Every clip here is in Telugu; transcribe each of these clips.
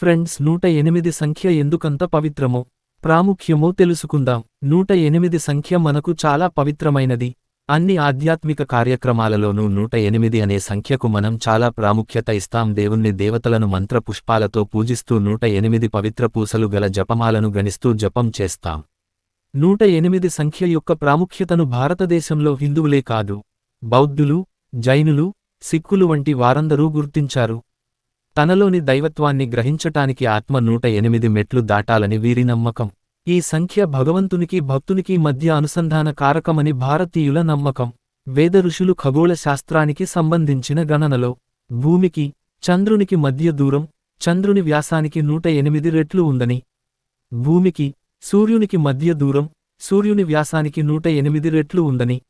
ఫ్రెండ్స్ నూట ఎనిమిది సంఖ్య ఎందుకంత పవిత్రమో ప్రాముఖ్యమో తెలుసుకుందాం. నూట ఎనిమిది సంఖ్య మనకు చాలా పవిత్రమైనది. అన్ని ఆధ్యాత్మిక కార్యక్రమాలలోనూ నూట ఎనిమిది అనే సంఖ్యకు మనం చాలా ప్రాముఖ్యత ఇస్తాం. దేవుణ్ణి దేవతలను మంత్ర పుష్పాలతో పూజిస్తూ నూట ఎనిమిది పవిత్ర పూసలు గల జపమాలను గణిస్తూ జపం చేస్తాం. నూట ఎనిమిది సంఖ్య యొక్క ప్రాముఖ్యతను భారతదేశంలో హిందువులే కాదు బౌద్ధులు జైనులు సిక్కులు వంటి వారందరూ గుర్తించారు. తనలోని దైవత్వాన్ని గ్రహించటానికి ఆత్మ నూట ఎనిమిది మెట్లు దాటాలని వీరి నమ్మకం. ఈ సంఖ్య భగవంతునికి భక్తునికి మధ్య అనుసంధాన కారకమని భారతీయుల నమ్మకం. వేద ఋషులు ఖగోళ శాస్త్రానికి సంబంధించిన గణనలో భూమికి చంద్రునికి మధ్య దూరం చంద్రుని వ్యాసానికి నూట ఎనిమిది రెట్లు ఉందని. భూమికి సూర్యునికి మధ్య దూరం సూర్యుని వ్యాసానికి నూట ఎనిమిది రెట్లు ఉందని.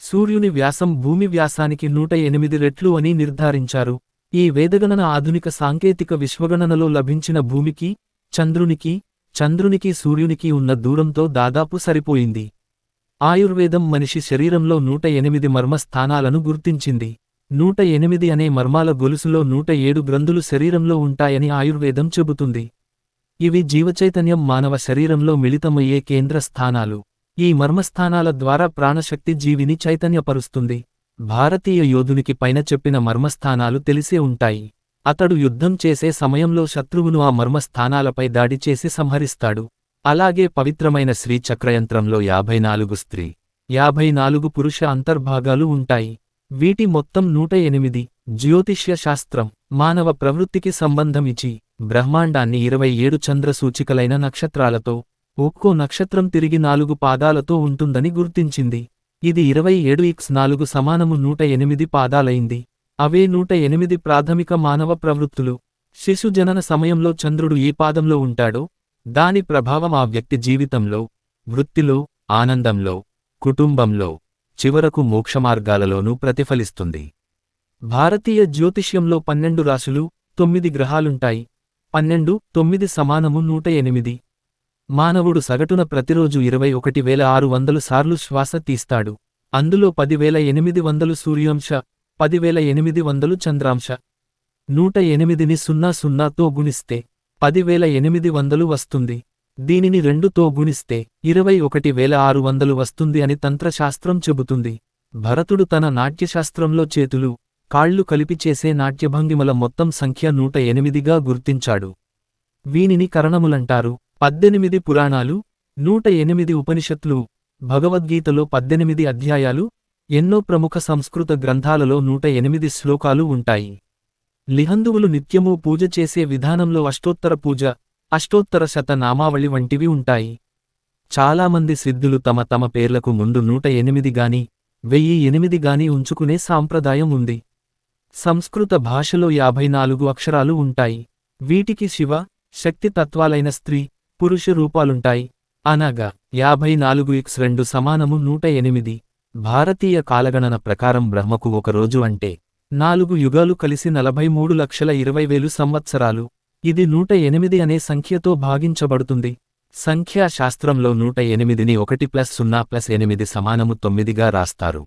సూర్యుని వ్యాసం భూమి వ్యాసానికి నూట ఎనిమిది రెట్లు అని నిర్ధారించారు. ఈ వేదగణన ఆధునిక సాంకేతిక విశ్వగణనలో లభించిన భూమికి చంద్రునికి చంద్రునికి సూర్యునికి ఉన్న దూరంతో దాదాపు సరిపోయింది. ఆయుర్వేదం మనిషి శరీరంలో నూట ఎనిమిది మర్మ స్థానాలను గుర్తించింది. నూట ఎనిమిది అనే మర్మాల గొలుసులో నూట ఏడు గ్రంథులు శరీరంలో ఉంటాయని ఆయుర్వేదం చెబుతుంది. ఇవి జీవచైతన్యం మానవ శరీరంలో మిళితమయ్యే కేంద్ర స్థానాలు ఈ మర్మస్థానాల ద్వారా ప్రాణశక్తి జీవిని చైతన్యపరుస్తుంది. భారతీయ యోధునికి పైన చెప్పిన మర్మస్థానాలు తెలిసే ఉంటాయి. అతడు యుద్ధం చేసే సమయంలో శత్రువును ఆ మర్మస్థానాలపై దాడి చేసి సంహరిస్తాడు. అలాగే పవిత్రమైన శ్రీ చక్రయంత్రంలో యాభై నాలుగు స్త్రీ యాభై నాలుగు పురుష అంతర్భాగాలు ఉంటాయి. వీటి మొత్తం నూట ఎనిమిది. జ్యోతిష్య శాస్త్రం మానవ ప్రవృత్తికి సంబంధం ఇచ్చి బ్రహ్మాండాన్ని ఇరవై ఏడు చంద్ర సూచికలైన నక్షత్రాలతో ఒక్కో నక్షత్రం తిరిగి నాలుగు పాదాలతో ఉంటుందని గుర్తించింది. ఇది ఇరవై ఏడు ఇక్స్ నాలుగు సమానము నూట ఎనిమిది పాదాలైంది. అవే నూట ఎనిమిది ప్రాథమిక మానవ ప్రవృత్తులు. శిశు జనన సమయంలో చంద్రుడు ఏ పాదంలో ఉంటాడో దాని ప్రభావం ఆ వ్యక్తి జీవితంలో వృత్తిలో ఆనందంలో కుటుంబంలో చివరకు మోక్షమార్గాలలోనూ ప్రతిఫలిస్తుంది. భారతీయ జ్యోతిష్యంలో పన్నెండు రాశులు తొమ్మిది గ్రహాలుంటాయి. పన్నెండు తొమ్మిది సమానము నూట ఎనిమిది. మానవుడు సగటున ప్రతిరోజు ఇరవై ఒకటి వేల ఆరు వందలు సార్లు శ్వాస తీస్తాడు. అందులో పదివేల ఎనిమిది వందలు సూర్యాంశ పదివేల ఎనిమిది వందలు చంద్రాంశ. నూట ఎనిమిదిని సున్నా సున్నాతో గుణిస్తే పదివేల ఎనిమిది వందలు వస్తుంది. దీనిని రెండుతో గుణిస్తే ఇరవై ఒకటి వేల ఆరు వందలు వస్తుంది అని తంత్రశాస్త్రం చెబుతుంది. భరతుడు తన నాట్యశాస్త్రంలో చేతులు కాళ్ళు కలిపి చేసే నాట్యభంగిమల మొత్తం సంఖ్య నూట ఎనిమిదిగా గుర్తించాడు. వీనిని కరణములంటారు. పద్దెనిమిది పురాణాలు నూట ఎనిమిది ఉపనిషత్లు భగవద్గీతలో పద్దెనిమిది అధ్యాయాలు ఎన్నో ప్రముఖ సంస్కృత గ్రంథాలలో నూట ఎనిమిది శ్లోకాలు ఉంటాయి. లిహందువులు నిత్యమూ పూజ చేసే విధానంలో అష్టోత్తర పూజ అష్టోత్తర శత నామావళి వంటివి ఉంటాయి. చాలామంది సిద్ధులు తమ తమ పేర్లకు ముందు నూట ఎనిమిది గాని వెయ్యి ఎనిమిది గాని ఉంచుకునే సాంప్రదాయం ఉంది. సంస్కృత భాషలో యాభై నాలుగు అక్షరాలు ఉంటాయి. వీటికి శివ శక్తి తత్వాలైన స్త్రీ పురుష రూపాలుంటాయి. అనగా యాభై నాలుగు ఇక్స్ రెండు సమానము నూట ఎనిమిది. భారతీయ కాలగణన ప్రకారం బ్రహ్మకు ఒక రోజు అంటే నాలుగు యుగాలు కలిసి నలభై మూడు లక్షల ఇరవై వేలు సంవత్సరాలు. ఇది నూట ఎనిమిది అనే సంఖ్యతో భాగించబడుతుంది. సంఖ్యాశాస్త్రంలో నూట ఎనిమిదిని ఒకటి ప్లస్ సున్నా ప్లస్ ఎనిమిది సమానము తొమ్మిదిగా రాస్తారు.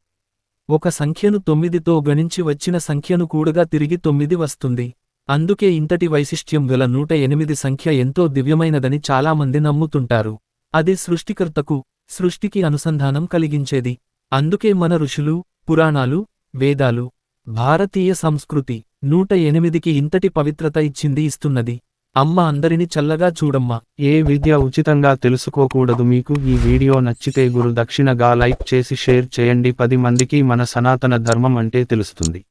ఒక సంఖ్యను తొమ్మిదితో గణించి వచ్చిన సంఖ్యను కూడగా తిరిగి తొమ్మిది వస్తుంది. అందుకే ఇంతటి వైశిష్ట్యం గల నూట ఎనిమిది సంఖ్య ఎంతో దివ్యమైనదని చాలామంది నమ్ముతుంటారు. అది సృష్టికర్తకు సృష్టికి అనుసంధానం కలిగించేది. అందుకే మన ఋషులు పురాణాలు వేదాలు భారతీయ సంస్కృతి నూట ఎనిమిదికి ఇంతటి పవిత్రత ఇచ్చింది ఇస్తున్నది. అమ్మ అందరిని చల్లగా చూడమ్మా. ఏ విద్య ఉచితంగా తెలుసుకోకూడదు మీకు. ఈ వీడియో నచ్చితే గురు దక్షిణగా లైక్ చేసి షేర్ చేయండి. పది మందికి మన సనాతన ధర్మం అంటే తెలుస్తుంది.